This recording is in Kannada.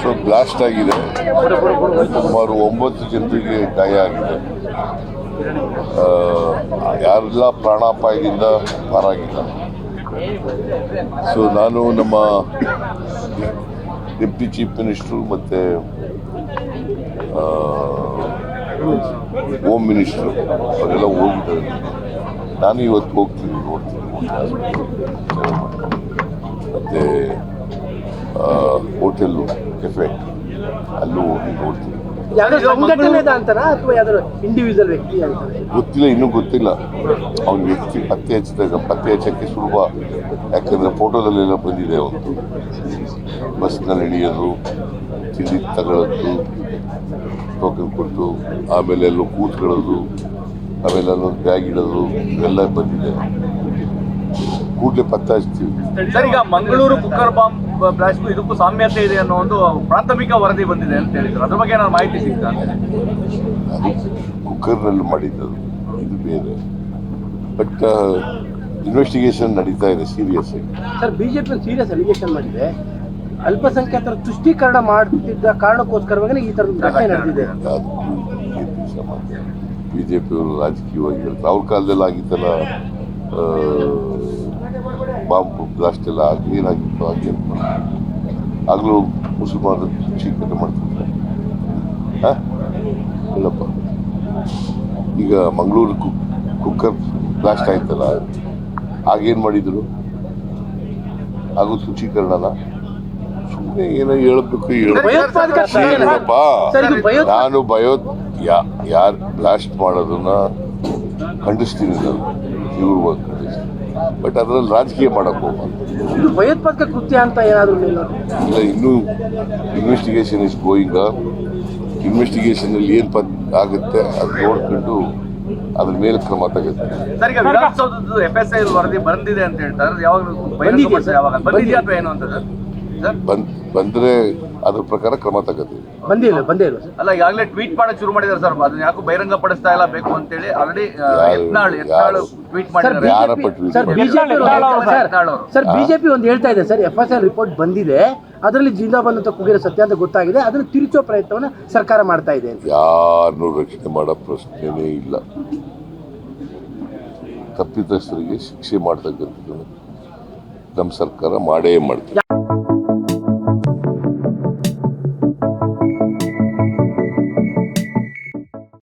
ಸೊ ಬ್ಲಾಸ್ಟ್ ಆಗಿದೆ. ಸುಮಾರು ಒಂಬತ್ತು ಜನರಿಗೆ ಗಾಯ ಆಗಿದೆ. ಯಾರೆಲ್ಲ ಪ್ರಾಣಾಪಾಯದಿಂದ ಪಾರಾಗಿಲ್ಲ. ಸೊ ನಾನು ನಮ್ಮ ಡೆಪ್ಟಿ ಚೀಫ್ ಮಿನಿಸ್ಟ್ರು ಮತ್ತು ಹೋಮ್ ಮಿನಿಸ್ಟ್ರು ಅವರೆಲ್ಲ ಹೋಗಿದ್ದಾರೆ. ನಾನು ಇವತ್ತು ಹೋಗ್ತೀನಿ, ನೋಡ್ತೀನಿ. ಮತ್ತು ಹೋಟೆಲ್ಲು ಕೆಫೆ ಅಲ್ಲೂ ಹೋಗಿ ನೋಡ್ತೀವಿ ಯಾವ್ದೋ ಅಥವಾ ಯಾವ್ದಾದ್ರು ಇಂಡಿವಿಜುವಲ್ ವ್ಯಕ್ತಿ ಅಂತಾರೆ? ಗೊತ್ತಿಲ್ಲ ಇನ್ನೂ ಗೊತ್ತಿಲ್ಲ. ಅವ್ನ ವ್ಯಕ್ತಿ ಪತ್ತೆ ಹಚ್ಚಿದಾಗ ಪತ್ತೆ ಹಚ್ಚಕ್ಕೆ ಸುಲಭ. ಯಾಕಂದ್ರೆ ಫೋಟೋದಲ್ಲೆಲ್ಲ ಬಂದಿದೆ ಅವತ್ತು ಬಸ್ನಲ್ಲಿ ಇಳಿಯೋದು ತಿಂಡಿ ತಗೊಳ್ಳೋದು ಟೋಕನ್ ಕೊಟ್ಟು ಆಮೇಲೆ ಎಲ್ಲೋ ಕೂತ್ಕೊಳ್ಳೋದು ಆಮೇಲೆ ಅಲ್ಲೊಂದು ಬ್ಯಾಗ್ ಇಡೋದು ಇವೆಲ್ಲ ಬಂದಿದೆ. ಕೂಡಲೇ ಪತ್ತೆ ಹಚ್ತೀವಿ. ಸರ್ ಈಗ ಮಂಗಳೂರು ಕುಕ್ಕರ್ ಬಾಂಬ್ ಬ್ಲಾಸ್ಟ್ ಇದಕ್ಕೂ ಸಾಮ್ಯತೆ ಇದೆ ಅನ್ನೋ ಒಂದು ಪ್ರಾಥಮಿಕ ವರದಿ ಬಂದಿದೆ ಅಂತ ಹೇಳಿದ್ರು. ಅದ್ರ ಬಗ್ಗೆ ನಾನು ಮಾಹಿತಿ ಸಿಗ್ತಾ ಅದು ಕುಕ್ಕರ್ನಲ್ಲಿ ಮಾಡಿದ್ದು ಇದು ಬೇರೆ. ಬಟ್ ಇನ್ವೆಸ್ಟಿಗೇಷನ್ ನಡೀತಾ ಇದೆ ಸೀರಿಯಸ್ ಆಗಿ. ಸರ್ ಬಿಜೆಪಿ ಸೀರಿಯಸ್ ಅಲಿಗೇಷನ್ ಮಾಡಿದೆ. ಅಲ್ಪಸಂಖ್ಯಾತರ ತುಷ್ಟೀಕರಣ ಮಾಡುತ್ತಿದ್ದ ಕಾರಣಕ್ಕೋಸ್ಕರವಾಗಿ ಈ ತರದ ಘಟನೆ ನಡೆದಿದೆ. ಸಮಾಜ ಬಿಜೆಪಿಯವರು ರಾಜಕೀಯವಾಗಿ ಹೇಳ್ತಾರೆ. ಅವ್ರ ಕಾಲದಲ್ಲಿ ಆಗಿತ್ತಲ್ಲ ಬಾಂಬ್ ಬ್ಲಾಸ್ಟ್ ಎಲ್ಲ ಆಗಿ ಏನಾಗಿತ್ತು ಹಾಗೆ ಆಗಲೂ ಮುಸಲ್ಮಾನರು ಚೀಕರಣೆ ಮಾಡ್ತಿದ್ದಾರೆ ಹಾ? ಇಲ್ಲಪ್ಪ. ಈಗ ಮಂಗಳೂರು ಕುಕ್ ಕುಕ್ಕರ್ ಬ್ಲಾಸ್ಟ್ ಆಯ್ತಲ್ಲ ಆಗೇನು ಮಾಡಿದ್ರು? ಹಾಗೂ ಶುಚೀಕರಣನ ಸುಮ್ಮನೆ ಏನೋ ಹೇಳ್ಬೇಕು ಭಯೋ ನಾನು ಭಯೋತ್ ಯಾ ಯಾರು ಬ್ಲಾಸ್ಟ್ ಮಾಡೋದನ್ನ ಖಂಡಿಸ್ತೀನಿ ನಾನು. ತೀವ್ರವಾಗಿ ಬಟ್ ಅದರಲ್ಲಿ ರಾಜಕೀಯ ಮಾಡಕ್ ಹೋಗಬಾರ್ದು. ಇದು ಭಯೋತ್ಪಾದಕ ಕೃತ್ಯ ಅಂತ ಏನಾದರೂ ಇಲ್ಲ ಇನ್ನೂ ಇನ್ವೆಸ್ಟಿಗೇಷನ್ ಇಸ್ ಗೋಯಿಂಗ್ ಇನ್ವೆಸ್ಟಿಗೇಷನ್ ಅಲ್ಲಿ ಏನು ಪತ್ ಆಗುತ್ತೆ ಅದು ನೋಡ್ಕೊಂಡು ಅದ್ರ ಮೇಲೆ ಕ್ರಮ ತಗುತ್ತೆ ವರದಿ ಬಂದಿದೆ ಅಂತ ಹೇಳ್ತಾರೆ. ಯಾವಾಗ ಬಹಿರಂಗಪಡಿಸಿದೆ ಯಾವಾಗ? ಬಂದಿದೆಯಾ ಏನು ಅಂತ ಸರ್? ಸರ್? ಬಂದ್ ಬಂದ್ರೆ ಅದ್ರ ಪ್ರಕಾರ ಕ್ರಮ ತಗೋತೀವಿ. ಬಂದಿಲ್ಲ ಬಂದೇ ಇಲ್ಲ ಸರ್. ಅಲ್ಲ ಈಗಾಗಲೇ ಟ್ವೀಟ್ ಮಾಡಕ್ ಶುರು ಮಾಡಿದ್ದಾರೆ ಸರ್. ಅದನ್ನ ಯಾಕೋ ಬಹಿರಂಗ ಪಡಿಸ್ತಾ ಇಲ್ಲ ಬೇಕು ಅಂತೇಳಿ ಆಲ್ರೆಡಿ ಯತ್ನಾಳ್? ಟ್ವೀಟ್ ಸರ್ ಮಾಡಿದ್ದಾರೆ. ಸರ್? ಬಿಜೆಪಿ. ಸರ್ ಬಿಜೆಪಿ ಒಂದು ಹೇಳ್ತಾ ಇದೆ sir. F S L report ಬಂದಿದೆ. ಅದರಲ್ಲಿ ಜಿಂದಾಬಾದ್ ಅಂತ ಕೂಗಿರೋ ಸತ್ಯ ಅಂತ ಗೊತ್ತಾಗಿದೆ. ಅದನ್ನು ತಿರುಚೋ ಪ್ರಯತ್ನವನ್ನ ಸರ್ಕಾರ ಮಾಡ್ತಾ ಇದೆ ಅಂತ. ಯಾರನ್ನೂ ರಕ್ಷಣೆ ಮಾಡೋ ಪ್ರಶ್ನೆನೇ ಇಲ್ಲ. ತಪ್ಪಿತಸ್ಥರಿಗೆ ಶಿಕ್ಷೆ ಮಾಡ್ತಕ್ಕಂಥದ್ದು ನಮ್ಮ ಸರ್ಕಾರ ಮಾಡೇ ಮಾಡ್ತೀವಿ